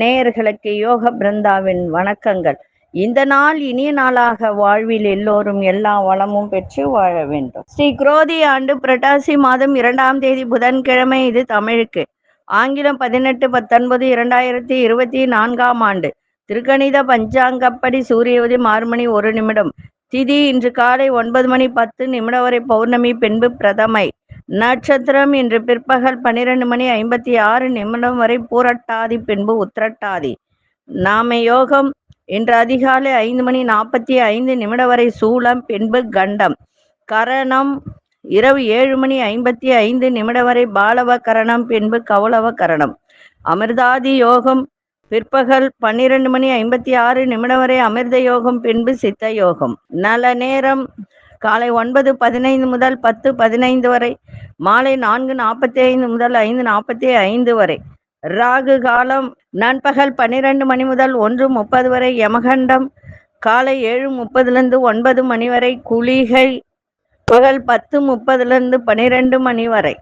நேயர்களுக்கு யோக பிருந்தாவின் வணக்கங்கள். இந்த நாள் இனிய நாளாக வாழ்வில் எல்லோரும் எல்லா வளமும் பெற்று வாழ வேண்டும். ஸ்ரீ குரோதி ஆண்டு புரட்டாசி மாதம் இரண்டாம் தேதி புதன்கிழமை இது தமிழுக்கு. ஆங்கிலம் பதினெட்டு பத்தொன்பது இரண்டாயிரத்தி இருபத்தி நான்காம் ஆண்டு. திருக்கணித பஞ்சாங்கப்படி சூரிய உதயம் ஆறு மணி ஒரு நிமிடம். திதி இன்று காலை ஒன்பது மணி பத்து நிமிடம் வரை பௌர்ணமி பின்பு பிரதமை. நட்சத்திரம் இன்று பிற்பகல் பன்னிரெண்டு மணி ஐம்பத்தி ஆறு நிமிடம் வரை பூரட்டாதி பின்பு உத்திரட்டாதி. நாம யோகம் இன்று அதிகாலை ஐந்து மணி நாற்பத்தி ஐந்து நிமிடம் வரை சூளம் பின்பு கண்டம். கரணம் இரவு ஏழு மணி ஐம்பத்தி ஐந்து நிமிடம் வரை பாலவ கரணம் பின்பு கௌளவ கரணம். அமிர்தாதி யோகம் பிற்பகல் பன்னிரண்டு மணி ஐம்பத்தி ஆறு நிமிடம் வரை அமிர்த யோகம் பின்பு சித்த யோகம். நல்ல நேரம் காலை ஒன்பது பதினைந்து முதல் பத்து பதினைந்து வரை மாலை நான்கு நாற்பத்தி ஐந்து முதல் ஐந்து நாற்பத்தி ஐந்து வரை. ராகு காலம் நண்பகல் பன்னிரண்டு மணி முதல் ஒன்று முப்பது வரை யமகண்டம் காலை ஏழு முப்பதுலேருந்து ஒன்பது மணி வரை குளிகை பகல் பத்து முப்பதுலேருந்து பன்னிரெண்டு மணி வரை.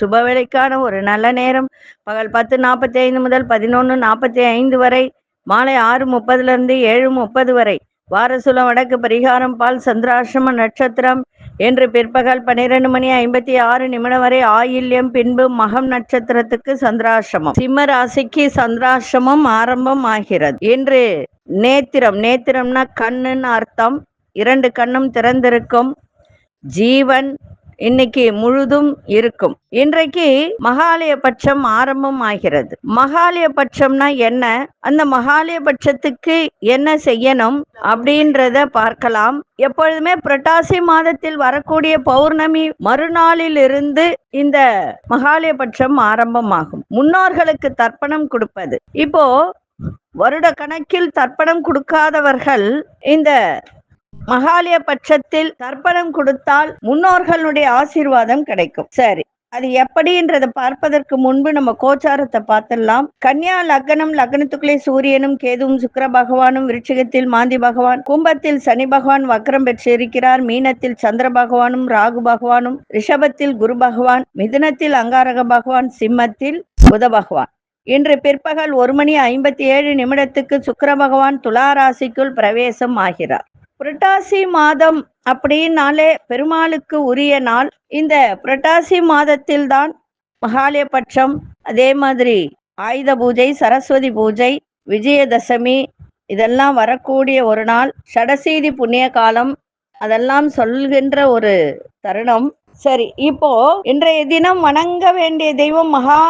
சுபவேளைக்கான ஒரு நல்ல நேரம். பகல் பத்து நாற்பத்தி ஐந்து முதல் பதினொன்று நாற்பத்தி ஐந்து வரை மாலை ஆறு முப்பதுலேருந்து ஏழு முப்பது வரை. வாரசுல வடக்கு பரிகாரம் பால் சந்திராசிரம நட்சத்திரம் என்று பிற்பகல் பனிரெண்டு மணி ஐம்பத்தி ஆறு நிமிடம் வரை ஆயில்யம் பின்பு மகம் நட்சத்திரத்துக்கு சந்திராசிரமம் சிம்ம ராசிக்கு சந்திராசிரமம் ஆரம்பம் ஆகிறது. இன்று நேத்திரம் நேத்திரம்னா கண்ணுன்னு அர்த்தம். இரண்டு கண்ணும் திறந்திருக்கும். ஜீவன் இன்னைக்கு முழுதும் இருக்கும். இன்றைக்கு மகாலய பட்சம் ஆரம்பம் ஆகிறது. மகாலய பட்சம்னா என்ன? அந்த மகாலய பட்சத்துக்கு என்ன செய்யணும் அப்படின்றத பார்க்கலாம். எப்பொழுதுமே புரட்டாசி மாதத்தில் வரக்கூடிய பௌர்ணமி மறுநாளில் இருந்து இந்த மகாலய பட்சம் ஆரம்பமாகும். முன்னோர்களுக்கு தர்ப்பணம் கொடுப்பது. இப்போ வருட கணக்கில் தர்ப்பணம் கொடுக்காதவர்கள் இந்த மகாலய பட்சத்தில் தர்ப்பணம் கொடுத்தால் முன்னோர்களுடைய ஆசீர்வாதம் கிடைக்கும். சரி அது எப்படின்றத பார்ப்பதற்கு முன்பு நம்ம கோச்சாரத்தை பார்த்துடலாம். கன்னியா லக்னம் லக்னத்துக்குள்ளே சூரியனும் கேதுவும் சுக்கர பகவானும் விருச்சிகத்தில் மாந்தி பகவான் கும்பத்தில் சனி பகவான் வக்ரம் பெற்றிருக்கிறார். மீனத்தில் சந்திர பகவானும் ராகு பகவானும் ரிஷபத்தில் குரு பகவான் மிதுனத்தில் அங்காரக பகவான் சிம்மத்தில் புத பகவான். இன்று பிற்பகல் ஒரு மணி ஐம்பத்தி ஏழு நிமிடத்துக்கு சுக்கர பகவான் துலா ராசிக்குள் பிரவேசம் ஆகிறார். புரட்டாசி மாதம் அப்படின்னாலே பெருமாளுக்கு உரிய நாள். இந்த புரட்டாசி மாதத்தில் தான் மகாலயபட்சம் அதே மாதிரி ஆயுத பூஜை சரஸ்வதி பூஜை விஜயதசமி இதெல்லாம் வரக்கூடிய ஒரு நாள். சடசீதி புண்ணிய காலம் அதெல்லாம் சொல்கின்ற ஒரு தருணம். சரி இப்போ இன்றைய தினம் வணங்க வேண்டிய தெய்வம் மகா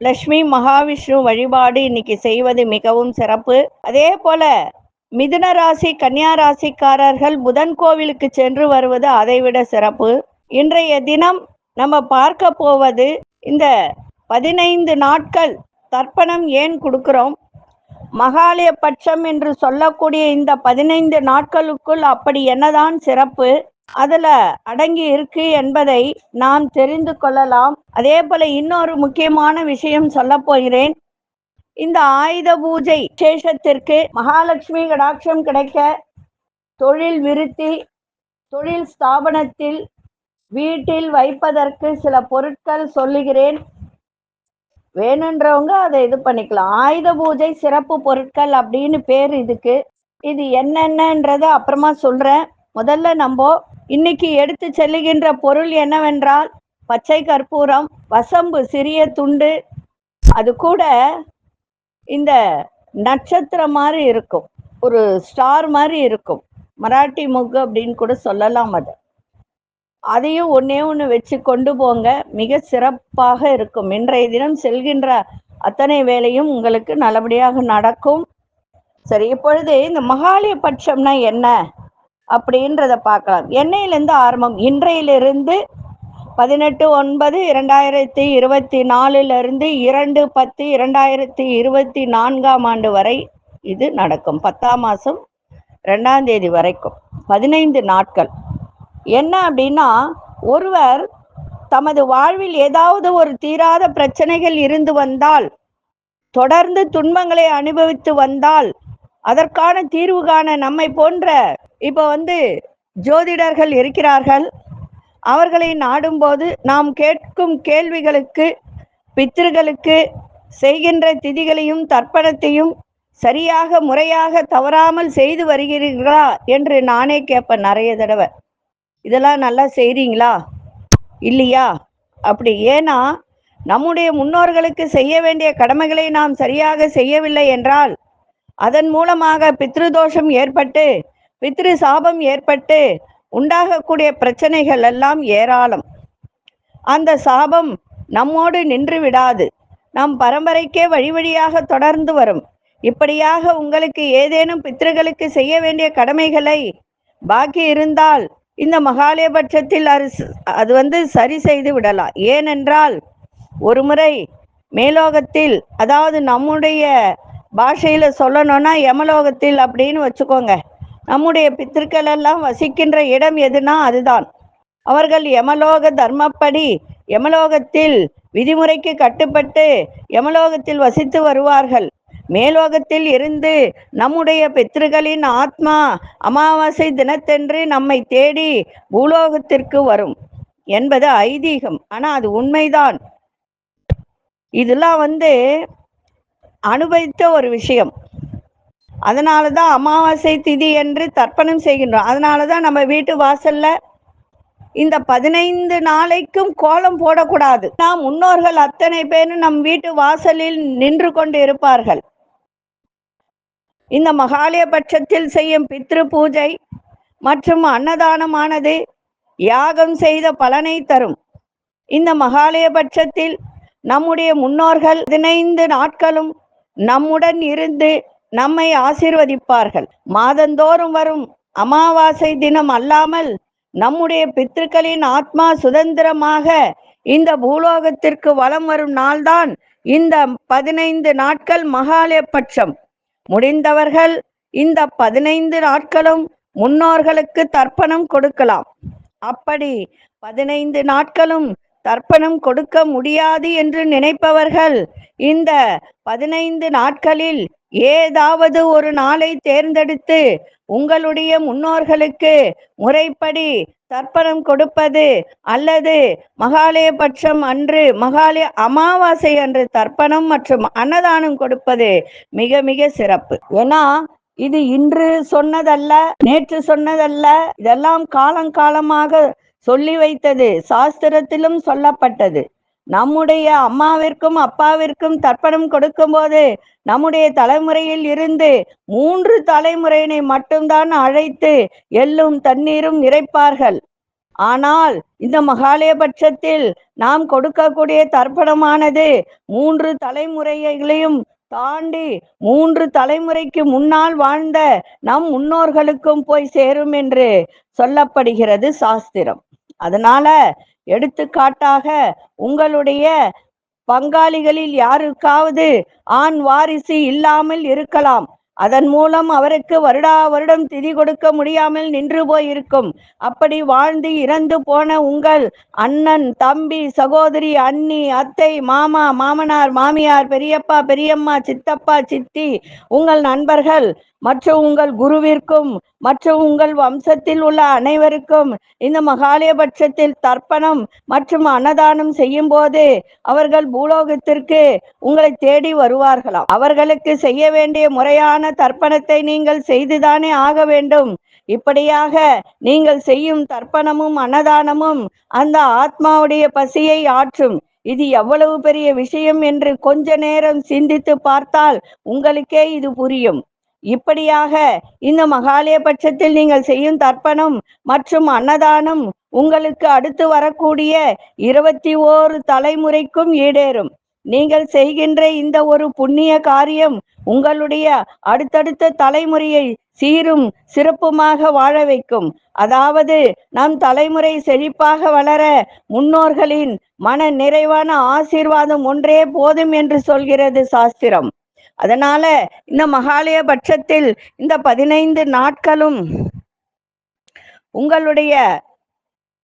லட்சுமி மகாவிஷ்ணு வழிபாடு இன்னைக்கு செய்வது மிகவும் சிறப்பு. அதே போல மிதுன ராசி கன்னியா ராசிக்காரர்கள் புதன் கோவிலுக்கு சென்று வருவது அதைவிட சிறப்பு. இன்றைய தினம் நம்ம பார்க்க போவது இந்த பதினைந்து நாட்கள் தர்ப்பணம் ஏன் கொடுக்கிறோம்? மகாலய பட்சம் என்று சொல்லக்கூடிய இந்த பதினைந்து நாட்களுக்குள் அப்படி என்னதான் சிறப்பு? அதுல அடங்கி இருக்கு என்பதை நாம் தெரிந்து கொள்ளலாம். அதே போல இன்னொரு முக்கியமான விஷயம் சொல்ல போகிறேன். இந்த ஆயுத பூஜை விசேஷத்திற்கு மகாலட்சுமி கடாட்சம் கிடைக்க தொழில் விருத்தி தொழில் ஸ்தாபனத்தில் வீட்டில் வைப்பதற்கு சில பொருட்கள் சொல்லுகிறேன். வேணுன்றவங்க அதை இது பண்ணிக்கலாம். ஆயுத பூஜை சிறப்பு பொருட்கள் அப்படின்னு பேர் இதுக்கு. இது என்னென்னன்றத அப்புறமா சொல்றேன். முதல்ல நம்ம இன்னைக்கு எடுத்து செல்லுகின்ற பொருள் என்னவென்றால் பச்சை கற்பூரம் வசம்பு சிறிய துண்டு. அது கூட இந்த நட்சத்திரம் மாதிரி இருக்கும். ஒரு ஸ்டார் மாதிரி இருக்கும். மராட்டி முக்கு அப்படின்னு கூட சொல்லலாம் அது. அதையும் ஒன்னே ஒன்று வச்சு கொண்டு போங்க. மிக சிறப்பாக இருக்கும். இன்றைய தினம் செல்கின்ற அத்தனை வேலையும் உங்களுக்கு நல்லபடியாக நடக்கும். சரி இப்பொழுது இந்த மகாலய பட்சம்னா என்ன? அப்படின்றத பார்க்கலாம். என்னையிலேருந்து ஆரம்பம். இன்றையிலிருந்து பதினெட்டு ஒன்பது இரண்டாயிரத்தி இருபத்தி நாலிலிருந்து இரண்டு பத்து இரண்டாயிரத்தி இருபத்தி நான்காம் ஆண்டு வரை இது நடக்கும். பத்தாம் மாதம் ரெண்டாம் தேதி வரைக்கும். பதினைந்து நாட்கள். என்ன அப்படின்னா ஒருவர் தமது வாழ்வில் ஏதாவது ஒரு தீராத பிரச்சனைகள் இருந்து வந்தால் தொடர்ந்து துன்பங்களை அனுபவித்து வந்தால் அதற்கான தீர்வு காண நம்மை போன்ற இப்போ வந்து ஜோதிடர்கள் இருக்கிறார்கள். அவர்களை நாடும்போது நாம் கேட்கும் கேள்விகளுக்கு பித்திருக்களுக்கு செய்கின்ற திதிகளையும் தர்ப்பணத்தையும் சரியாக முறையாக தவறாமல் செய்து வருகிறீர்களா என்று நானே கேட்பேன் நிறைய தடவை. இதெல்லாம் நல்லா செய்றீங்களா? இல்லையா? அப்படி. ஏன்னா நம்முடைய முன்னோர்களுக்கு செய்ய வேண்டிய கடமைகளை நாம் சரியாக செய்யவில்லை என்றால் அதன் மூலமாக பித்ருதோஷம் ஏற்பட்டு பித்ரு சாபம் ஏற்பட்டு உண்டாகக்கூடிய பிரச்சனைகள் எல்லாம் ஏராளம். அந்த சாபம் நம்மோடு நின்று விடாது. நம் பரம்பரைக்கே வழி வழியாக தொடர்ந்து வரும். இப்படியாக உங்களுக்கு ஏதேனும் பித்திருக்களுக்கு செய்ய வேண்டிய கடமைகளை பாக்கி இருந்தால் இந்த மகாலயபட்சத்தில் அரசு அது வந்து சரி செய்து விடலாம். ஏனென்றால் ஒரு முறை மேலோகத்தில் அதாவது நம்முடைய பாஷையில சொல்லணும்னா யமலோகத்தில் அப்படின்னு வச்சுக்கோங்க. நம்முடைய பித்திருக்கள் எல்லாம் வசிக்கின்ற இடம் எதுனா அதுதான். அவர்கள் யமலோக தர்மப்படி யமலோகத்தில் விதிமுறைக்கு கட்டுப்பட்டு யமலோகத்தில் வசித்து வருவார்கள். மேலோகத்தில் இருந்து நம்முடைய பித்திருக்களின் ஆத்மா அமாவாசை தினத்தன்று நம்மை தேடி பூலோகத்திற்கு வரும் என்பது ஐதீகம். ஆனா அது உண்மைதான். இதெல்லாம் வந்து அனுபவித்த ஒரு விஷயம். அதனால தான் அமாவாசை திதி என்று தர்ப்பணம் செய்கின்றோம். அதனால தான் நம்ம வீட்டு வாசல்ல இந்த பதினைந்து நாளைக்கும் கோலம் போடக்கூடாது. நாம் முன்னோர்கள் அத்தனை பேரும் நம் வீட்டு வாசலில் நின்று கொண்டு இருப்பார்கள். இந்த மகாலய பட்சத்தில் செய்யும் பித்ரு பூஜை மற்றும் அன்னதானமானது யாகம் செய்த பலனை தரும். இந்த மகாலய பட்சத்தில் நம்முடைய முன்னோர்கள் பதினைந்து நாட்களும் நம்முடன் இருந்து நம்மை ஆசீர்வதிப்பார்கள். மாதந்தோறும் வரும் அமாவாசை தினம் அல்லாமல் நம்முடைய பித்ருக்களின் ஆத்மா சுதந்திரமாக இந்த பூலோகத்திற்கு வலம் வரும் நாள்தான் இந்த பதினைந்து நாட்கள் மகாலய பட்சம் முடிந்தவர்கள் இந்த பதினைந்து நாட்களும் முன்னோர்களுக்கு தர்ப்பணம் கொடுக்கலாம். அப்படி பதினைந்து நாட்களும் தர்ப்பணம் கொடுக்க முடியாது என்று நினைப்பவர்கள் இந்த பதினைந்து நாட்களில் ஏதாவது ஒரு நாளை தேர்ந்தெடுத்து உங்களுடைய முன்னோர்களுக்கு முறைப்படி தர்ப்பணம் கொடுப்பது அல்லது மகாலயபட்சம் அன்று மகாலய அமாவாசை அன்று தர்ப்பணம் மற்றும் அன்னதானம் கொடுப்பது மிக மிக சிறப்பு. ஏன்னா இது இன்று சொன்னதல்ல நேற்று சொன்னதல்ல இதெல்லாம் காலங்காலமாக சொல்லி வைத்தது சாஸ்திரத்திலும் சொல்லப்பட்டது. நம்முடைய அம்மாவிற்கும் அப்பாவிற்கும் தர்ப்பணம் கொடுக்கும்போது நம்முடைய தலைமுறையில் இருந்து மூன்று தலைமுறையினை மட்டும்தான் அழைத்து எள்ளும் தண்ணீரும் இறைப்பார்கள். ஆனால் இந்த மகாலயபட்சத்தில் நாம் கொடுக்கக்கூடிய தர்ப்பணமானது மூன்று தலைமுறைகளையும் தாண்டி மூன்று தலைமுறைக்கு முன்னால் வாழ்ந்த நம் முன்னோர்களுக்கும் போய் சேரும் என்று சொல்லப்படுகிறது சாஸ்திரம். அதனால எடுத்துக்காட்டாக உங்களுடைய பங்காளிகளில் யாருக்காவது ஆண் வாரிசு இல்லாமல் இருக்கலாம். அதன் மூலம் அவருக்கு வருடா வருடம் திதி கொடுக்க முடியாமல் நின்று போயிருக்கும். அப்படி வாழ்ந்து இறந்து போன உங்கள் அண்ணன் தம்பி சகோதரி அண்ணி அத்தை மாமா மாமனார் மாமியார் பெரியப்பா பெரியம்மா சித்தப்பா சித்தி உங்கள் நண்பர்கள் மற்றும் உங்கள் குருவிற்கும் மற்றும் உங்கள் வம்சத்தில் உள்ள அனைவருக்கும் இந்த மகாலயபட்சத்தில் தர்ப்பணம் மற்றும் அன்னதானம் செய்யும் போது அவர்கள் பூலோகத்திற்கு உங்களை தேடி வருவார்களாம். அவர்களுக்கு செய்ய வேண்டிய முறையான தர்ப்பணத்தை நீங்கள் செய்துதானே ஆக வேண்டும். இப்படியாக நீங்கள் செய்யும் தர்ப்பணமும் அன்னதானமும் அந்த ஆத்மாவுடைய பசியை ஆற்றும். இது எவ்வளவு பெரிய விஷயம் என்று கொஞ்ச நேரம் சிந்தித்து பார்த்தால் உங்களுக்கே இது புரியும். இப்படியாக இந்த மகாலய பட்சத்தில் நீங்கள் செய்யும் தர்ப்பணம் மற்றும் அன்னதானம் உங்களுக்கு அடுத்து வரக்கூடிய இருபத்தி ஓரு தலைமுறைக்கும் ஈடேறும். நீங்கள் செய்கின்ற இந்த ஒரு புண்ணிய காரியம் உங்களுடைய அடுத்தடுத்த தலைமுறையை சீரும் சிறப்புமாக வாழ வைக்கும். அதாவது நம் தலைமுறை செழிப்பாக வளர முன்னோர்களின் மன நிறைவான ஆசீர்வாதம் ஒன்றே போதும் என்று சொல்கிறது சாஸ்திரம். அதனால இந்த மகாலய பட்சத்தில் இந்த பதினைந்து நாட்களும் உங்களுடைய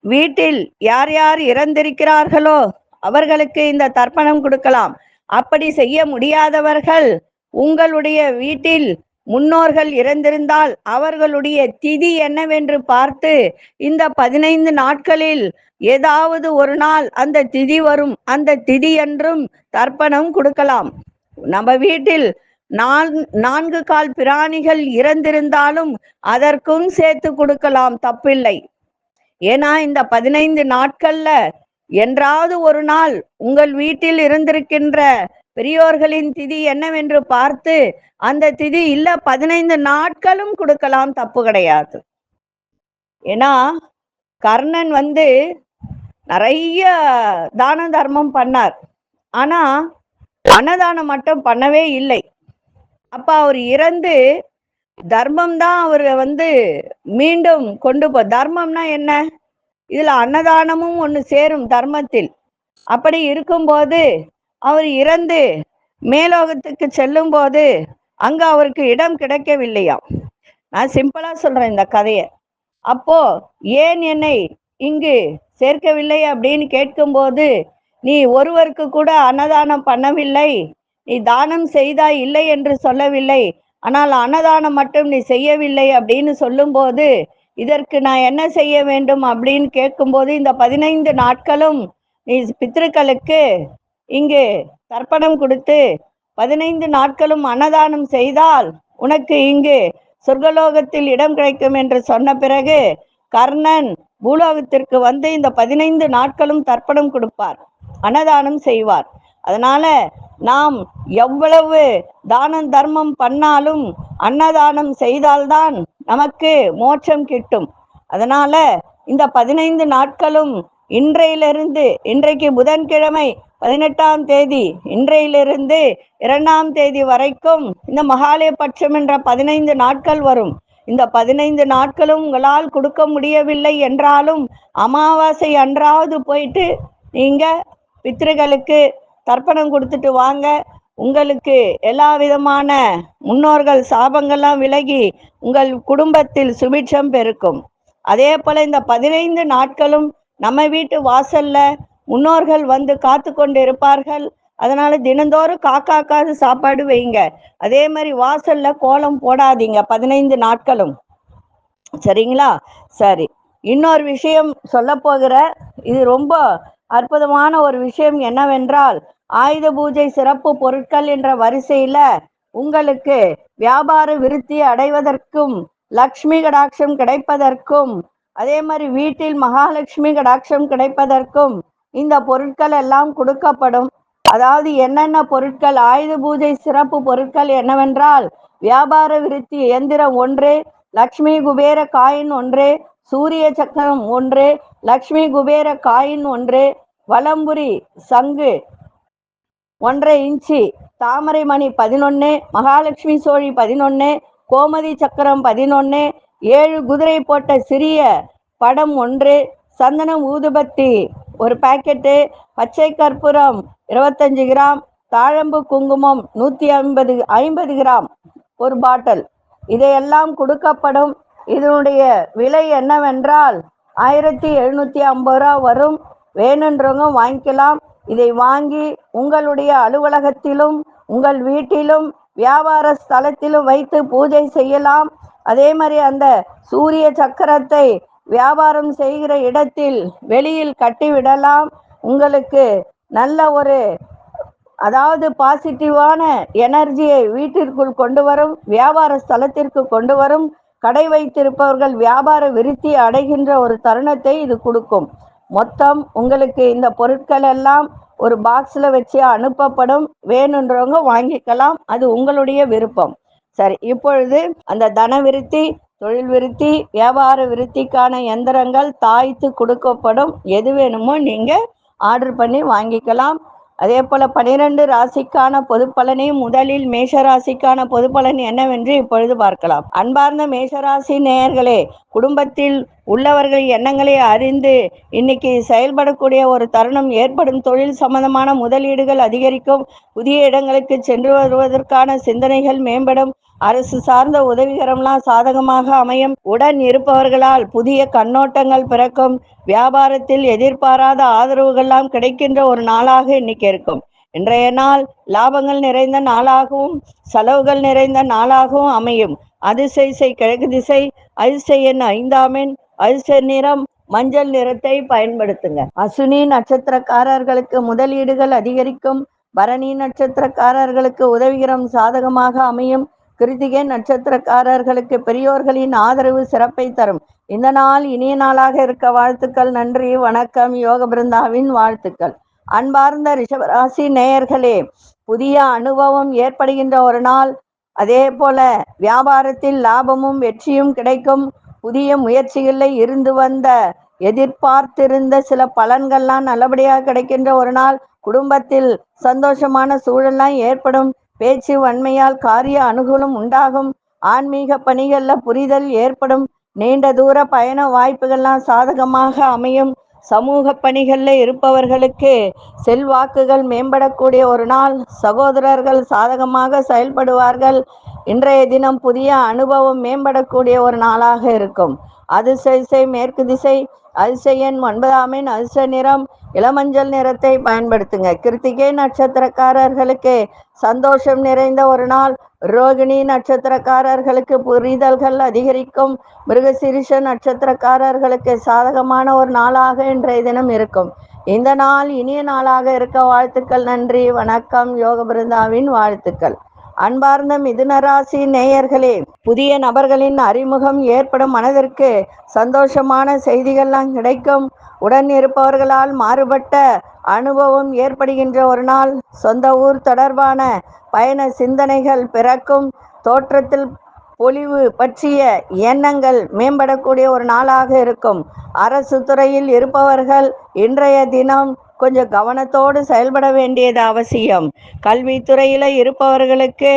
வீட்டில் யார் யார் இறந்திருக்கிறார்களோ அவர்களுக்கு இந்த தர்ப்பணம் கொடுக்கலாம். அப்படி செய்ய முடியாதவர்கள் உங்களுடைய வீட்டில் முன்னோர்கள் இறந்திருந்தால் அவர்களுடைய திதி என்னவென்று பார்த்து இந்த பதினைந்து நாட்களில் ஏதாவது ஒரு நாள் அந்த திதி வரும். அந்த திதி என்றும் தர்ப்பணம் கொடுக்கலாம். நம்ம வீட்டில் நான்கு கால் பிராணிகள் இறந்திருந்தாலும் அதற்கும் சேர்த்து கொடுக்கலாம் தப்பில்லை. ஏன்னா இந்த பதினைந்து நாட்கள்ல என்றாவது ஒரு நாள் உங்கள் வீட்டில் இருந்திருக்கின்ற பெரியோர்களின் திதி என்னவென்று பார்த்து அந்த திதி இல்ல பதினைந்து நாட்களும் கொடுக்கலாம் தப்பு கிடையாது. ஏன்னா கர்ணன் வந்து நிறைய தான தர்மம் பண்ணார். ஆனா அன்னதானம் மட்டும் பண்ணவே இல்லை. அப்ப அவர் இறந்து தர்மம் தான் அவர் வந்து மீண்டும் கொண்டு போ தர்மம்னா என்ன? இதுல அன்னதானமும் ஒண்ணு சேரும் தர்மத்தில். அப்படி இருக்கும்போது அவர் இறந்து மேலோகத்துக்கு செல்லும் போது அங்க அவருக்கு இடம் கிடைக்கவில்லையாம். நான் சிம்பிளா சொல்றேன் இந்த கதையை. அப்போ ஏன் என்னை இங்கு சேர்க்கவில்லை அப்படின்னு கேட்கும்போது நீ ஒருவருக்கு கூட அன்னதானம் பண்ணவில்லை. நீ தானம் செய்தாய் இல்லை என்று சொல்லவில்லை. ஆனால் அன்னதானம் மட்டும் நீ செய்யவில்லை அப்படின்னு சொல்லும்போது இதற்கு நான் என்ன செய்ய வேண்டும் அப்படின்னு கேட்கும்போது இந்த பதினைந்து நாட்களும் நீ பித்திருக்களுக்கு இங்கு தர்ப்பணம் கொடுத்து பதினைந்து நாட்களும் அன்னதானம் செய்தால் உனக்கு இங்கு சொர்க்கலோகத்தில் இடம் கிடைக்கும் என்று சொன்ன பிறகு கர்ணன் பூலோகத்திற்கு வந்து இந்த பதினைந்து நாட்களும் தர்ப்பணம் கொடுப்பார். அன்னதானம் செய்வார். அதனால நாம் எவ்வளவு தானம் தர்மம் பண்ணாலும் அன்னதானம் செய்தால்தான் நமக்கு மோட்சம் கிட்டும். அதனால இந்த பதினைந்து நாட்களும் இன்றையிலிருந்து இன்றைக்கு புதன்கிழமை பதினெட்டாம் தேதி இன்றையிலிருந்து இரண்டாம் தேதி வரைக்கும் இந்த மகாலய பட்சம் என்ற பதினைந்து நாட்கள் வரும். இந்த பதினைந்து நாட்களும் உங்களால் கொடுக்க முடியவில்லை என்றாலும் அமாவாசை அன்றாவது போயிட்டு நீங்க பித்திருக்களுக்கு தர்ப்பணம் கொடுத்துட்டு வாங்க. உங்களுக்கு எல்லா விதமான முன்னோர்கள் சாபங்கள்லாம் விலகி உங்கள் குடும்பத்தில் சுபிட்சம் பெருக்கும். அதே போல இந்த பதினைந்து நாட்களும் நம்ம வீட்டு வாசல்ல முன்னோர்கள் வந்து காத்து கொண்டு இருப்பார்கள் அதனால தினந்தோறும் காக்கா சாப்பாடு வைங்க. அதே மாதிரி வாசல்ல கோலம் போடாதீங்க பதினைந்து நாட்களும். சரிங்களா? சரி. இன்னொரு விஷயம் சொல்ல போகிற இது ரொம்ப அற்புதமான ஒரு விஷயம் என்னவென்றால் ஆயுத பூஜை சிறப்பு பொருட்கள் என்ற வரிசையில உங்களுக்கு வியாபார விருத்தி அடைவதற்கும் லக்ஷ்மி கடாட்சம் கிடைப்பதற்கும் அதே மாதிரி வீட்டில் மகாலட்சுமி கடாட்சம் கிடைப்பதற்கும் இந்த பொருட்கள் எல்லாம் கொடுக்கப்படும். அதாவது என்னென்ன பொருட்கள் ஆயுத பூஜை சிறப்பு பொருட்கள் என்னவென்றால் வியாபார விருத்தி இயந்திரம் ஒன்று லக்ஷ்மி குபேர காயின் ஒன்று சூரிய சக்கரம் ஒன்று லக்ஷ்மி குபேர காயின் ஒன்று வலம்புரி சங்கு ஒன்றரை இன்ச்சு தாமரை மணி பதினொன்று மகாலட்சுமி சோழி பதினொன்று கோமதி சக்கரம் பதினொன்று ஏழு குதிரை போட்ட சிறிய படம் ஒன்று சந்தனம் ஊதுபத்தி ஒரு பாக்கெட்டு பச்சை கற்பூரம் இருபத்தஞ்சு கிராம் தாழம்பு குங்குமம் நூற்றி ஐம்பது ஐம்பது கிராம் ஒரு பாட்டில். இதையெல்லாம் கொடுக்கப்படும் இதனுடைய விலை என்னவென்றால் ஆயிரத்தி எழுநூத்தி ஐம்பது ரூபா வரும். வேணுன்றவங்க வாங்கிக்கலாம். இதை வாங்கி உங்களுடைய அலுவலகத்திலும் உங்கள் வீட்டிலும் வியாபார ஸ்தலத்திலும் வைத்து பூஜை செய்யலாம். அதே மாதிரி அந்த சூரிய சக்கரத்தை வியாபாரம் செய்கிற இடத்தில் வெளியில் கட்டிவிடலாம். உங்களுக்கு நல்ல ஒரு அதாவது பாசிட்டிவான எனர்ஜியை வீட்டிற்குள் கொண்டு வரும் வியாபார ஸ்தலத்திற்கு கொண்டு வரும். கடை வைத்திருப்பவர்கள் வியாபார விருத்தி அடைகின்ற ஒரு தருணத்தை இது கொடுக்கும். மொத்தம் உங்களுக்கு இந்த பொருட்கள் எல்லாம் ஒரு பாக்ஸில் வச்சு அனுப்பப்படும். வேணுன்றவங்க வாங்கிக்கலாம். அது உங்களுடைய விருப்பம். சரி இப்பொழுது அந்த தன விருத்தி தொழில் விருத்தி வியாபார விருத்திக்கான எந்திரங்கள் தாய்த்து கொடுக்கப்படும். எது வேணுமோ நீங்கள் ஆர்டர் பண்ணி வாங்கிக்கலாம். அதே போல பனிரெண்டு ராசிக்கான பொது பலனை முதலில் மேஷ ராசிக்கான பொது பலன் என்னவென்று இப்பொழுது பார்க்கலாம். அன்பார்ந்த மேஷராசி நேயர்களே குடும்பத்தில் உள்ளவர்கள் எண்ணங்களை அறிந்து இன்னைக்கு செயல்படக்கூடிய ஒரு தருணம் ஏற்படும். தொழில் சம்பந்தமான முதலீடுகள் அதிகரிக்கும். புதிய இடங்களுக்கு சென்று வருவதற்கான சிந்தனைகள் மேம்படும். அரசு சார்ந்த உதவிகரம்லாம் சாதகமாக அமையும். உடன் இருப்பவர்களால் புதிய கண்ணோட்டங்கள் பிறக்கும். வியாபாரத்தில் எதிர்பாராத ஆதரவுகள்லாம் கிடைக்கின்ற ஒரு நாளாக இன்னைக்கு இருக்கும். இன்றைய நாள் லாபங்கள் நிறைந்த நாளாகவும் செலவுகள் நிறைந்த நாளாகவும் அமையும். அதிசை கிழக்கு திசை அதிசையன் எண் ஐந்தாம் அதிசய நிறம் மஞ்சள் நிறத்தை பயன்படுத்துங்க. அசுனி நட்சத்திரக்காரர்களுக்கு முதலீடுகள் அதிகரிக்கும். பரணி நட்சத்திரக்காரர்களுக்கு உதவிகரம் சாதகமாக அமையும். கிருத்திகை நட்சத்திரக்காரர்களுக்கு பெரியோர்களின் ஆதரவு சிறப்பை தரும். இந்த நாள் இனிய நாளாக இருக்க வாழ்த்துக்கள் நன்றி வணக்கம் யோக பிருந்தாவின் வாழ்த்துக்கள். அன்பார்ந்த ரிஷபராசி நேயர்களே புதிய அனுபவம் ஏற்படுகின்ற ஒரு நாள். அதே போல வியாபாரத்தில் லாபமும் வெற்றியும் கிடைக்கும். புதிய முயற்சிகளில் இருந்து வந்த எதிர்பார்த்திருந்த சில பலன்கள்லாம் நல்லபடியாக கிடைக்கின்ற ஒரு நாள். குடும்பத்தில் சந்தோஷமான சூழல்லாம் ஏற்படும். பேச்சு வன்மையால் காரிய அனுகூலம் உண்டாகும். ஆன்மீக பணிகள்ல புரிதல் ஏற்படும். நீண்ட தூர பயண வாய்ப்புகள்லாம் சாதகமாக அமையும். சமூக பணிகளில் இருப்பவர்களுக்கு செல்வாக்குகள் மேம்படக்கூடிய ஒரு நாள். சகோதரர்கள் சாதகமாக செயல்படுவார்கள். இன்றைய தினம் புதிய அனுபவம் மேம்படக்கூடிய ஒரு நாளாக இருக்கும். அதிசய மேற்கு திசை அதிசயன் ஒன்பதாமின் அதிர்ஷ்ட நிறம் இளமஞ்சள் நிறத்தை பயன்படுத்துங்க. கிருத்திகை நட்சத்திரக்காரர்களுக்கு சந்தோஷம் நிறைந்த ஒரு நாள். ரோகிணி நட்சத்திரக்காரர்களுக்கு புரிதல்கள் அதிகரிக்கும். மிருகசிரிஷ நட்சத்திரக்காரர்களுக்கு சாதகமான ஒரு நாளாக இன்றைய தினம் இருக்கும். இந்த நாள் இனிய நாளாக இருக்க வாழ்த்துக்கள் நன்றி வணக்கம் யோக பிருந்தாவின் வாழ்த்துக்கள். அன்பார்ந்த மிதுனராசி நேயர்களே புதிய நபர்களின் அறிமுகம் ஏற்படும் மனதிற்கு சந்தோஷமான செய்திகள்லாம் கிடைக்கும். உடன் இருப்பவர்களால் மாறுபட்ட அனுபவம் ஏற்படுகின்ற ஒரு நாள். சொந்த ஊர் தொடர்பான பயண சிந்தனைகள் பிறக்கும். தோற்றத்தில் பொலிவு பற்றிய எண்ணங்கள் மேம்படக்கூடிய ஒரு நாளாக இருக்கும். அரசு துறையில் இருப்பவர்கள் இன்றைய தினம் கொஞ்சம் கவனத்தோடு செயல்பட வேண்டியது அவசியம். கல்வித்துறையில் இருப்பவர்களுக்கு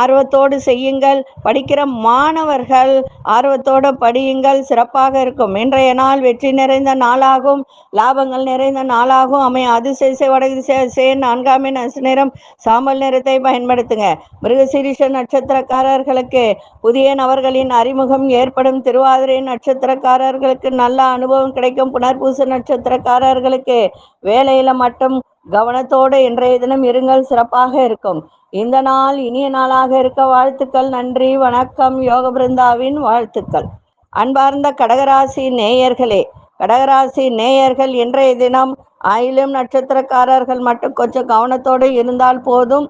ஆர்வத்தோடு செய்யுங்கள். படிக்கிற மாணவர்கள் ஆர்வத்தோடு படியுங்கள். சிறப்பாக இருக்கும். இன்றைய நாள் வெற்றி நிறைந்த நாளாகும். லாபங்கள் நிறைந்த நாளாகும். அமைய அதிசய வடகு சே நான்காம் நேரம் சாம்பல் நிறத்தை பயன்படுத்துங்க. மிருகசீரிஷ நட்சத்திரக்காரர்களுக்கு புதிய நபர்களின் அறிமுகம் ஏற்படும். திருவாதிரை நட்சத்திரக்காரர்களுக்கு நல்ல அனுபவம் கிடைக்கும். புனர்பூச நட்சத்திரக்காரர்களுக்கு வேலையில மட்டும் கவனத்தோடு இன்றைய தினம் இருங்கள் சிறப்பாக இருக்கும். இந்த நாள் இனிய நாளாக இருக்க வாழ்த்துக்கள் நன்றி வணக்கம் யோக பிருந்தாவின் வாழ்த்துக்கள். அன்பார்ந்த கடகராசி நேயர்களே கடகராசி நேயர்கள் இன்றைய தினம் ஆயிலும் நட்சத்திரக்காரர்கள் மட்டும் கொஞ்சம் கவனத்தோடு இருந்தால் போதும்.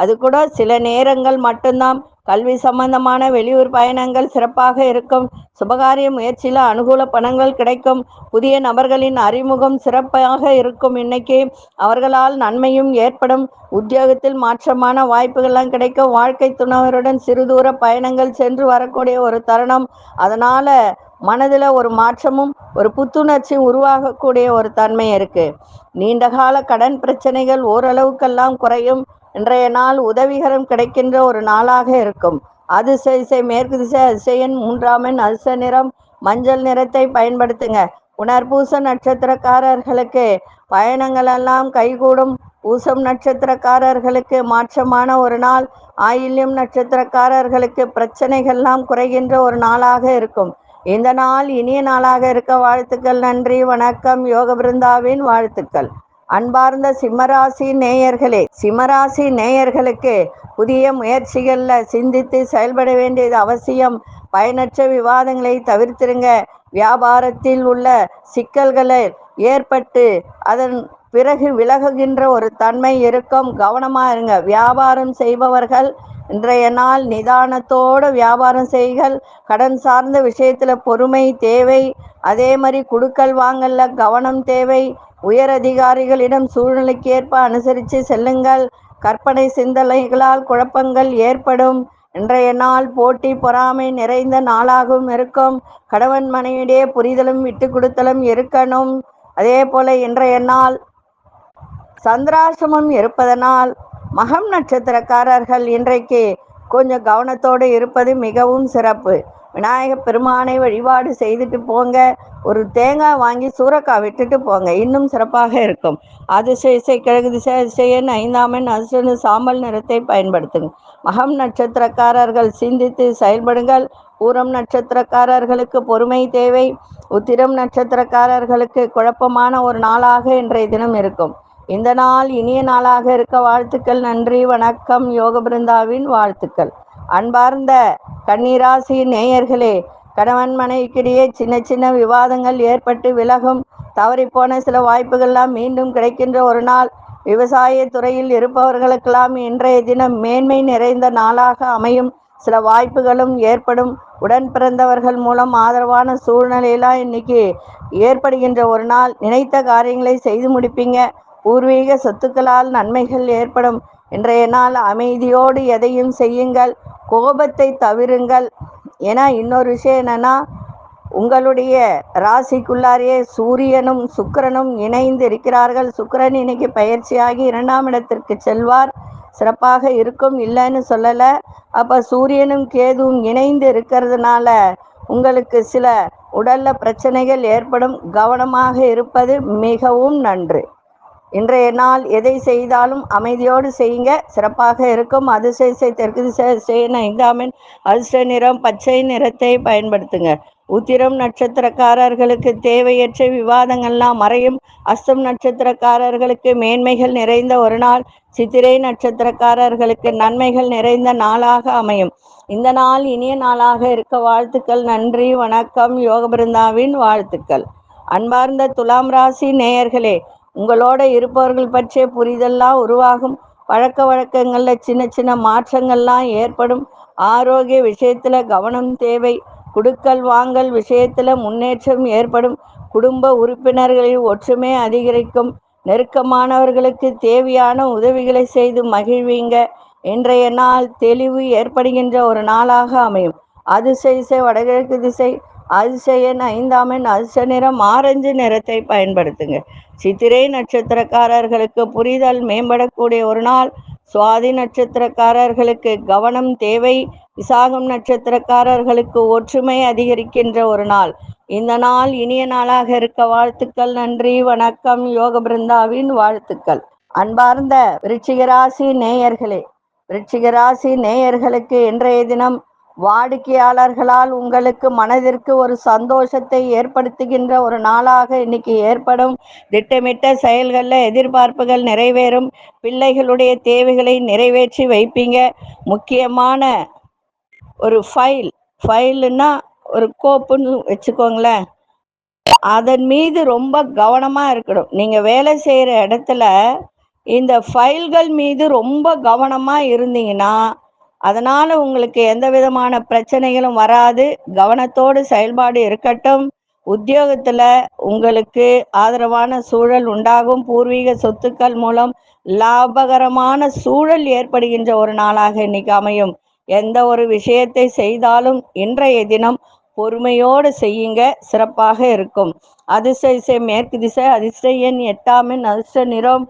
அது கூட சில நேரங்கள் மட்டும்தான். கல்வி சம்பந்தமான வெளியூர் பயணங்கள் சிறப்பாக இருக்கும். சுபகாரிய முயற்சியில் அனுகூல பணங்கள் கிடைக்கும். புதிய நபர்களின் அறிமுகம் சிறப்பாக இருக்கும் இன்னைக்கு. அவர்களால் நன்மையும் ஏற்படும். உத்தியோகத்தில் மாற்றமான வாய்ப்புகள்லாம் கிடைக்கும் வாழ்க்கை துணவருடன் சிறு தூர பயணங்கள் சென்று வரக்கூடிய ஒரு தருணம். அதனால மனதில் ஒரு மாற்றமும் ஒரு புத்துணர்ச்சி உருவாகக்கூடிய ஒரு தன்மை இருக்கு. நீண்டகால கடன் பிரச்சனைகள் ஓரளவுக்கெல்லாம் குறையும். இன்றைய நாள் உதவிகரம் கிடைக்கின்ற ஒரு நாளாக இருக்கும். அதிசய மேற்கு திசை அதிசயன் மூன்றாமன் அதிச நிறம் மஞ்சள் நிறத்தை பயன்படுத்துங்க. உணர்பூச நட்சத்திரக்காரர்களுக்கு பயணங்கள் எல்லாம் கைகூடும். பூசம் நட்சத்திரக்காரர்களுக்கு மாற்றமான ஒரு நாள் ஆயில்யம் நட்சத்திரக்காரர்களுக்கு பிரச்சனைகள்லாம் குறைகின்ற ஒரு நாளாக இருக்கும். இந்த நாள் இனிய நாளாக இருக்க வாழ்த்துக்கள். நன்றி வணக்கம். யோக பிருந்தாவின் வாழ்த்துக்கள். அன்பார்ந்த சிம்மராசி நேயர்களே சிம்மராசி நேயர்களுக்கு புதிய முயற்சிகளில் சிந்தித்து செயல்பட வேண்டியது அவசியம். பயனற்ற விவாதங்களை தவிர்த்திருங்க. வியாபாரத்தில் உள்ள சிக்கல்களை ஏற்பட்டு அதன் பிறகு விலகுகின்ற ஒரு தன்மை இருக்கும் கவனமாக இருங்க. வியாபாரம் செய்பவர்கள் இன்றைய நாள் நிதானத்தோடு வியாபாரம் செய்கள். கடன் சார்ந்த விஷயத்தில் பொறுமை தேவை. அதே மாதிரி குடுக்கல் வாங்கல கவனம் தேவை. உயர் அதிகாரிகளிடம் சூழ்நிலைக்கு ஏற்ப அனுசரித்து செல்லுங்கள். கற்பனை சிந்தனைகளால் குழப்பங்கள் ஏற்படும். இன்றைய நாள் போட்டி பொறாமை நிறைந்த நாளாகவும் இருக்கும். கணவன் மனைவிடையே புரிதலும் விட்டு கொடுத்தலும் இருக்கணும். அதே போல இன்றைய நாள் சந்திராசிரமம் இருப்பதனால் மகம் நட்சத்திரக்காரர்கள் இன்றைக்கு கொஞ்சம் கவனத்தோடு இருப்பது மிகவும் சிறப்பு. விநாயக பெருமானை வழிபாடு செய்துட்டு போங்க. ஒரு தேங்காய் வாங்கி சூறக்காய் விட்டுட்டு போங்க. இன்னும் சிறப்பாக இருக்கும். அதிசய கிழக்கு திசை அதிசயன் ஐந்தாமன் அதிர்ஷ்ட சாம்பல் நிறத்தை பயன்படுத்துங்க. மகம் நட்சத்திரக்காரர்கள் சிந்தித்து செயல்படுங்கள். பூரம் நட்சத்திரக்காரர்களுக்கு பொறுமை தேவை. உத்திரம் நட்சத்திரக்காரர்களுக்கு குழப்பமான ஒரு நாளாக இன்றைய தினம் இருக்கும். இந்த நாள் இனிய நாளாக இருக்க வாழ்த்துக்கள். நன்றி வணக்கம். யோக பிருந்தாவின் வாழ்த்துக்கள். அன்பார்ந்த கன்னிராசி நேயர்களே கணவன் மனைவிக்கிடையே சின்ன சின்ன விவாதங்கள் ஏற்பட்டு விலகும். தவறிப்போன சில வாய்ப்புகள்லாம் மீண்டும் கிடைக்கின்ற ஒரு நாள். விவசாய துறையில் இருப்பவர்களுக்கெல்லாம் இன்றைய தினம் மேன்மை நிறைந்த நாளாக அமையும். சில வாய்ப்புகளும் ஏற்படும். உடன் பிறந்தவர்கள் மூலம் ஆதரவான சூழ்நிலையெல்லாம் இன்னைக்கு ஏற்படுகின்ற ஒரு நாள். நினைத்த காரியங்களை செய்து முடிப்பீங்க. பூர்வீக சொத்துக்களால் நன்மைகள் ஏற்படும். இன்றைய நாள் அமைதியோடு எதையும் செய்யுங்கள் கோபத்தை தவிருங்கள். ஏன்னா இன்னொரு விஷயம் என்னன்னா உங்களுடைய ராசிக்குள்ளாரியே சூரியனும் சுக்கரனும் இணைந்து இருக்கிறார்கள். சுக்கிரன் இன்னைக்கு பயிற்சியாகி இரண்டாம் இடத்திற்கு செல்வார். சிறப்பாக இருக்கும் இல்லைன்னு சொல்லலை. அப்போ சூரியனும் கேதுவும் இணைந்து இருக்கிறதுனால உங்களுக்கு சில உடல்ல பிரச்சனைகள் ஏற்படும். கவனமாக இருப்பது மிகவும் நன்று. இன்றைய நாள் எதை செய்தாலும் அமைதியோடு செய்யுங்க. சிறப்பாக இருக்கும். அதிசய தெற்கு திசை செய்ய ஐந்தாமின் அதிர்ஷ்ட நிறம் பச்சை நிறத்தை பயன்படுத்துங்க. உத்திரம் நட்சத்திரக்காரர்களுக்கு தேவையற்ற விவாதங்கள்லாம் மறையும். அஸ்தம் நட்சத்திரக்காரர்களுக்கு மேன்மைகள் நிறைந்த ஒரு நாள். சித்திரை நட்சத்திரக்காரர்களுக்கு நன்மைகள் நிறைந்த நாளாக அமையும். இந்த நாள் இனிய நாளாக இருக்க வாழ்த்துக்கள். நன்றி வணக்கம். யோக பிருந்தாவின் வாழ்த்துக்கள். அன்பார்ந்த துலாம் ராசி நேயர்களே உங்களோட இருப்பவர்கள் பற்றிய புரிதெல்லாம் உருவாகும் பழக்க வழக்கங்களில் சின்ன சின்ன மாற்றங்கள்லாம் ஏற்படும். ஆரோக்கிய விஷயத்தில் கவனம் தேவை. குடுக்கல் வாங்கல் விஷயத்தில் முன்னேற்றம் ஏற்படும். குடும்ப உறுப்பினர்களில் ஒற்றுமை அதிகரிக்கும். நெருக்கமானவர்களுக்கு தேவையான உதவிகளை செய்து மகிழ்வீங்க. இன்றைய நாள் தெளிவு ஏற்படுகின்ற ஒரு நாளாக அமையும். அதிசய வடகிழக்கு திசை. அதிசயன் ஐந்தாமன் அதிச நிறம் ஆரஞ்சு நிறத்தை பயன்படுத்துங்க. சித்திரை நட்சத்திரக்காரர்களுக்கு புரிதல் மேம்படக்கூடிய ஒரு நாள். சுவாதி நட்சத்திரக்காரர்களுக்கு கவனம் தேவை. விசாகம் நட்சத்திரக்காரர்களுக்கு ஒற்றுமை அதிகரிக்கின்ற ஒரு நாள். இந்த நாள் இனிய நாளாக இருக்க வாழ்த்துக்கள் நன்றி வணக்கம். யோக பிருந்தாவின் வாழ்த்துக்கள். அன்பார்ந்த விருச்சிகராசி நேயர்களே விருச்சிகராசி நேயர்களுக்கு இன்றைய தினம் வாடிக்கையாளர்களால் உங்களுக்கு மனதிற்கு ஒரு சந்தோஷத்தை ஏற்படுத்துகின்ற ஒரு நாளாக இன்னைக்கு ஏற்படும். திட்டமிட்ட செயல்களில் எதிர்பார்ப்புகள் நிறைவேறும். பிள்ளைகளுடைய தேவைகளை நிறைவேற்றி வைப்பீங்க. முக்கியமான ஒரு ஃபைல் ஃபைலுன்னா ஒரு கோப்புன்னு வச்சுக்கோங்களேன். அதன் மீது ரொம்ப கவனமாக இருக்கணும். நீங்கள் வேலை செய்கிற இடத்துல இந்த ஃபைல்கள் மீது ரொம்ப கவனமாக இருந்தீங்கன்னா அதனால் உங்களுக்கு எந்த விதமான பிரச்சனைகளும் வராது. கவனத்தோடு செயல்பாடு இருக்கட்டும். உத்தியோகத்தில் உங்களுக்கு ஆதரவான சூழல் உண்டாகும். பூர்வீக சொத்துக்கள் மூலம் லாபகரமான சூழல் ஏற்படுகின்ற ஒரு நாளாக இன்னைக்கு அமையும். எந்த ஒரு விஷயத்தை செய்தாலும் இன்றைய தினம் பொறுமையோடு செய்யுங்க. சிறப்பாக இருக்கும். அதிசய மேற்கு திசை அதிர்ஷ்ட எண் எட்டாமின் அதிர்ஷ்ட நிறம்.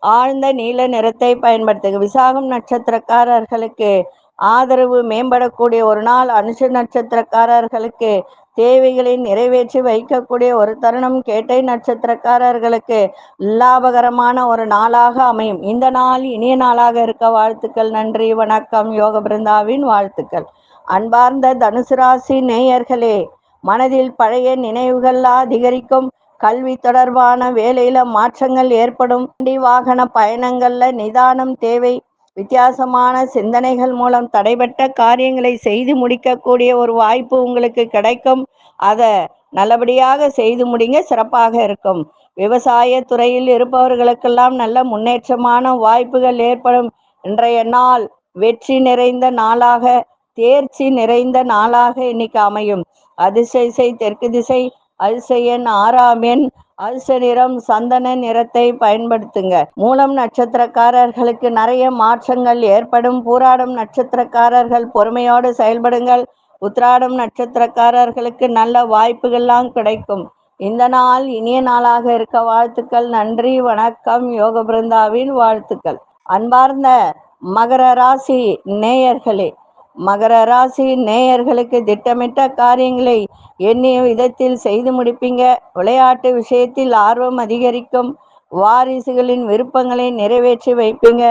ஆழ்ந்த நீல நிறத்தை பயன்படுத்துங்க விசாகம் நட்சத்திரக்காரர்களுக்கு ஆதரவு மேம்படக்கூடிய ஒரு நாள். அனுஷ நட்சத்திரக்காரர்களுக்கு தேவைகளை நிறைவேற்றி வைக்கக்கூடிய ஒரு தருணம். கேட்டை நட்சத்திரக்காரர்களுக்கு லாபகரமான ஒரு நாளாக அமையும். இந்த நாள் இனிய நாளாக இருக்க வாழ்த்துக்கள். நன்றி வணக்கம். யோக பிருந்தாவின் வாழ்த்துக்கள். அன்பார்ந்த தனுசு ராசி நேயர்களே மனதில் பழைய நினைவுகள் அதிகரிக்கும். கல்வி தொடர்பான வேலையில மாற்றங்கள் ஏற்படும். வண்டி வாகன பயணங்கள்ல நிதானம் தேவை வித்தியாசமான சிந்தனைகள் மூலம் தடைபட்ட காரியங்களை செய்து முடிக்கக்கூடிய ஒரு வாய்ப்பு உங்களுக்கு கிடைக்கும். அதை நல்லபடியாக செய்து முடிங்க சிறப்பாக இருக்கும். விவசாய துறையில் இருப்பவர்களுக்கெல்லாம் நல்ல முன்னேற்றமான வாய்ப்புகள் ஏற்படும். இன்றைய நாள் வெற்றி நிறைந்த நாளாக தேர்ச்சி நிறைந்த நாளாக இன்னைக்கு அமையும். அதிசை தெற்கு திசை அதிசயன் ஆறாமின் அல்ச நிறம் சந்தன நிறத்தை பயன்படுத்துங்க. மூலம் நட்சத்திரக்காரர்களுக்கு நிறைய மாற்றங்கள் ஏற்படும். பூராடம் நட்சத்திரக்காரர்கள் பொறுமையோடு செயல்படுங்கள். உத்ராடம் நட்சத்திரக்காரர்களுக்கு நல்ல வாய்ப்புகள்லாம் கிடைக்கும். இந்த நாள் இனிய நாளாக இருக்க வாழ்த்துக்கள். நன்றி வணக்கம். யோக பிருந்தாவின் வாழ்த்துக்கள். அன்பார்ந்த மகர ராசி நேயர்களே மகர ராசி நேயர்களுக்கு திட்டமிட்ட காரியங்களை எண்ணிய விதத்தில் செய்து முடிப்பீங்க. விளையாட்டு விஷயத்தில் ஆர்வம் அதிகரிக்கும். வாரிசுகளின் விருப்பங்களை நிறைவேற்றி வைப்பீங்க.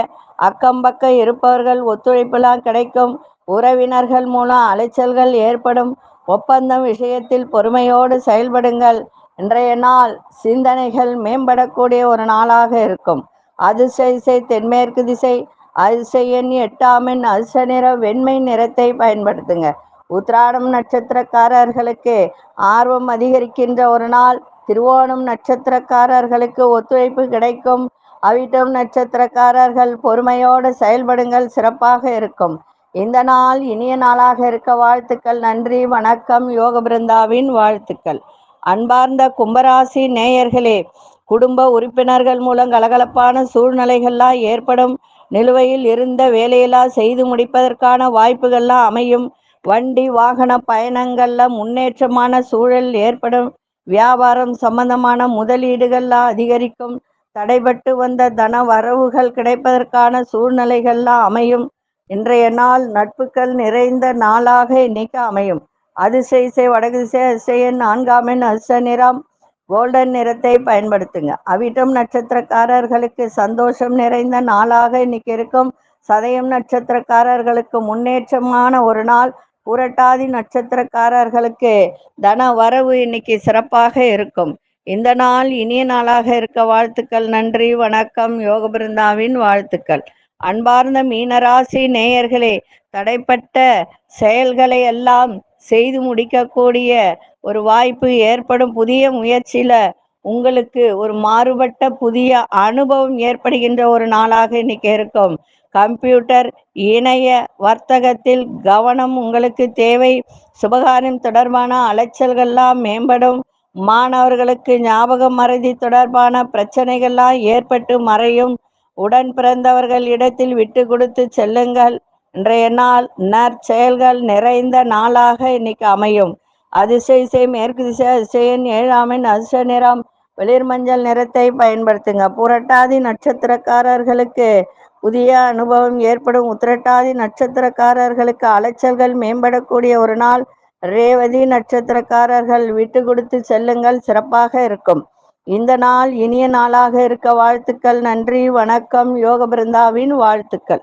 அக்கம் பக்கம் இருப்பவர்கள் ஒத்துழைப்பெல்லாம் கிடைக்கும். உறவினர்கள் மூலம் அலைச்சல்கள் ஏற்படும். ஒப்பந்தம் விஷயத்தில் பொறுமையோடு செயல்படுங்கள். இன்றைய நாள் சிந்தனைகள் மேம்படக்கூடிய ஒரு நாளாக இருக்கும். அதிசய தென்மேற்கு திசை அதிசயன் எட்டாமின் அதிர்ஷ்ட நிற வெண்மை நிறத்தை பயன்படுத்துங்க. உத்ராடம் நட்சத்திரக்காரர்களுக்கு ஆர்வம் அதிகரிக்கின்ற ஒரு நாள். திருவோணம் நட்சத்திரக்காரர்களுக்கு ஒத்துழைப்பு கிடைக்கும். அவிட்டம் நட்சத்திரக்காரர்கள் பொறுமையோடு செயல்படுங்கள் சிறப்பாக இருக்கும். இந்த நாள் இனிய நாளாக இருக்க வாழ்த்துக்கள் நன்றி வணக்கம் யோக பிருந்தாவின் வாழ்த்துக்கள். அன்பார்ந்த கும்பராசி நேயர்களே குடும்ப உறுப்பினர்கள் மூலம் கலகலப்பான சூழ்நிலைகள்லாம் ஏற்படும். நிலுவையில் இருந்த வேலையெல்லாம் செய்து முடிப்பதற்கான வாய்ப்புகள்லாம் அமையும். வண்டி வாகன பயணங்கள்ல முன்னேற்றமான சூழல் ஏற்படும். வியாபாரம் சம்பந்தமான முதலீடுகள்லாம் அதிகரிக்கும். தடைபட்டு வந்த தன வரவுகள் கிடைப்பதற்கான சூழ்நிலைகள்லாம் அமையும். இன்றைய நாள் நட்புகள் நிறைந்த நாளாக இன்னைக்கு அமையும். அதிசய இசை வடகு நான்காம் அசையன் நான்காமின் நிறம். கோல்டன் நிறத்தை பயன்படுத்துங்க. அவிட்டம் நட்சத்திரக்காரர்களுக்கு சந்தோஷம் நிறைந்த நாளாக இன்னைக்கு இருக்கும். சதயம் நட்சத்திரக்காரர்களுக்கு முன்னேற்றமான ஒரு நாள். புரட்டாதி நட்சத்திரக்காரர்களுக்கு தன வரவு இன்னைக்கு சிறப்பாக இருக்கும். இந்த நாள் இனிய நாளாக இருக்க வாழ்த்துக்கள். நன்றி வணக்கம். யோக பிருந்தாவின் வாழ்த்துக்கள். அன்பார்ந்த மீனராசி நேயர்களே தடைப்பட்ட செயல்களை எல்லாம் செய்து முடிக்கக்கூடிய ஒரு வாய்ப்பு ஏற்படும் புதிய முயற்சியில உங்களுக்கு ஒரு மாறுபட்ட புதிய அனுபவம் ஏற்படுகின்ற ஒரு நாளாக இன்னைக்கு இருக்கும். கம்ப்யூட்டர் இணைய வர்த்தகத்தில் கவனம் உங்களுக்கு தேவை. சுபகாரியம் தொடர்பான அலைச்சல்கள்லாம் மேம்படும். மாணவர்களுக்கு ஞாபகம் மறதி தொடர்பான பிரச்சனைகள்லாம் ஏற்பட்டு மறையும். உடன் பிறந்தவர்கள் இடத்தில் விட்டு கொடுத்து செல்லுங்கள். இன்றைய நாள் நற்செயல்கள் நிறைந்த நாளாக இன்னைக்கு அமையும். அதிசய மேற்கு திசை அதிசயன் ஏழாமின் அதிர்ஷ்ட நிறம். வெளிர் மஞ்சள் நிறத்தை பயன்படுத்துங்க. புரட்டாதி நட்சத்திரக்காரர்களுக்கு புதிய அனுபவம் ஏற்படும். உத்திரட்டாதி நட்சத்திரக்காரர்களுக்கு அலைச்சல்கள் மேம்படக்கூடிய ஒரு நாள். ரேவதி நட்சத்திரக்காரர்கள் விட்டு கொடுத்து செல்லுங்கள். சிறப்பாக இருக்கும். இந்த நாள் இனிய நாளாக இருக்க. வாழ்த்துக்கள். நன்றி. வணக்கம். யோக பிருந்தாவின் வாழ்த்துக்கள்.